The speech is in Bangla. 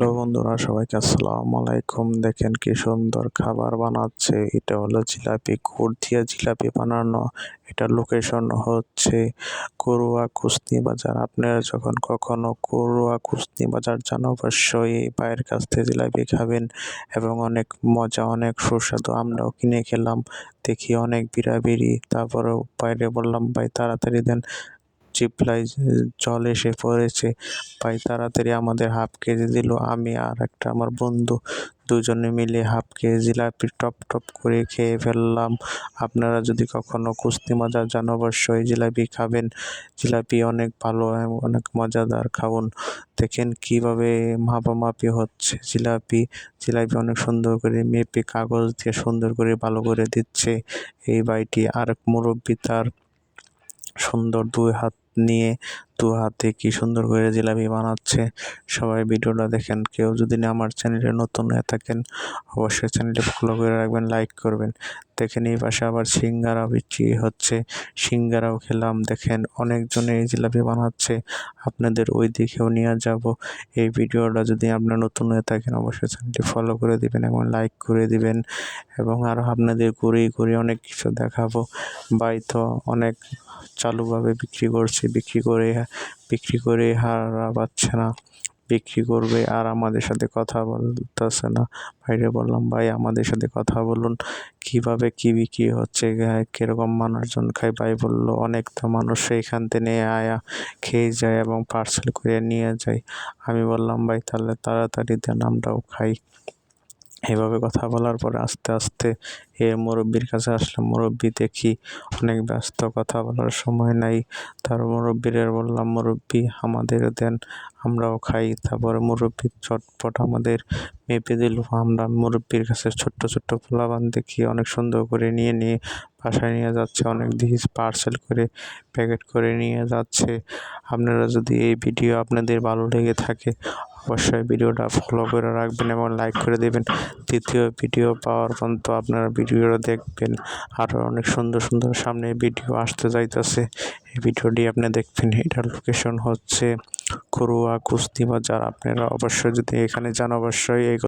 হ্যালো বন্ধুরা, সবাইকে আসসালামু আলাইকুম। দেখেন কি সুন্দর খাবার বানাচ্ছে। এটা হলো জিলাপি, গুড় জিলাপি বানানো। এটা লোকেশন হচ্ছে করুয়া কুস্তি বাজার। আপনারা যখন কখনো করুয়া কুস্তি বাজার যান, অবশ্যই ভাইয়ের কাছ থেকে জিলাপি খাবেন এবং অনেক মজা, অনেক সুস্বাদু। আমরাও কিনে খেলাম, দেখি অনেক বিড়াবিড়ি। তারপরেও বাইরে বললাম, ভাই, তাড়াতাড়ি দেন। চিপলাই জল এসে পড়েছে। ভাই, তাড়াতাড়ি আমাদের হাফ কেজি দিল। আমি আর একটা আমার বন্ধু দুজনে মিলে হাফ কেজি জিলাপি টপ টপ করে খেয়ে ফেললাম। আপনারা যদি কখনো কুস্তি মজার যান অবশ্যই জিলাপি খাবেন। জিলাপি অনেক ভালো অনেক মজাদার খাউন দেখেন কীভাবে মাপামাপি হচ্ছে জিলাপি। জিলাপি অনেক সুন্দর করে মেপে কাগজ দিয়ে সুন্দর করে ভালো করে দিচ্ছে। এই বাইটি আর এক মুরব্বী, তার সুন্দর দুই হাত নিয়ে দু হাতে কি সুন্দর করে জিলাপি বানাচ্ছে। সবাই ভিডিওটা দেখেন। কেউ যদি না আমার চ্যানেলে নতুন হয়ে থাকেন, অবশ্যই চ্যানেলটি ফলো করে রাখবেন লাইক করবেন। দেখেন এই পাশে আবার সিঙ্গারা বিক্রি হচ্ছে। সিঙ্গারাও খেলাম। দেখেন অনেকজনে এই জিলাপি বানাচ্ছে। আপনাদের ওই দিকেও নিয়ে যাব। এই ভিডিওটা যদি আপনার নতুন হয়ে থাকেন, অবশ্যই চ্যানেলটি ফলো করে দিবেন এবং লাইক করে দিবেন। এবং আরও আপনাদের ঘুরে ঘুরে অনেক কিছু দেখাবো। বাই তো অনেক চালুভাবে বিক্রি করছে। বিক্রি করে বিক্রি করে হারা পাচ্ছে না। বিক্রি করবে আর আমাদের সাথে কথা বলতেছে না। ভাইরে বললাম, ভাই, আমাদের সাথে কথা বলুন। কীভাবে কি বিক্রি হচ্ছে? কীরকম মানুষজন খায়? ভাই বলল, অনেক তো মানুষ এখান থেকে নিয়ে আয়া, খেয়ে যায় এবং পার্সেল করে নিয়ে যায়। আমি বললাম, ভাই, তাহলে তাড়াতাড়ি দেন, আমরাও খাই। এভাবে কথা বলার পরে আস্তে আস্তে এ মুরব্বির কাছে আসলাম। মুরব্বি দেখি অনেক ব্যস্ত, কথা বলার সময় নাই। তার মুরব্বিরে বললাম, মুরব্বি, আমাদের দেন, আমরাও খাই। তারপরে মুরব্বি চটপট আমাদের মেপে দিল। আমরা মুরব্বির কাছে ছোট্ট ছোট্ট পোলাবান দেখি, অনেক সুন্দর করে নিয়ে নিয়ে বাসায় নিয়ে যাচ্ছে। অনেক দিকে পার্সেল করে প্যাকেট করে নিয়ে যাচ্ছে। আপনারা যদি এই ভিডিও আপনাদের ভালো লেগে থাকে অবশ্যই ভিডিওটা ফলো করে রাখবেন এবং লাইক করে দেবেন। তৃতীয় ভিডিও পাওয়ার পর্যন্ত আপনারা ভিডিওটা দেখবেন। আরও অনেক সুন্দর সুন্দর সামনে ভিডিও আসতে যাইতেছে। এই ভিডিওটি আপনি দেখবেন, এটার লোকেশন হচ্ছে করুয়া কুস্তি বাজার। আপনারা অবশ্যই যদি এখানে যান, অবশ্যই এই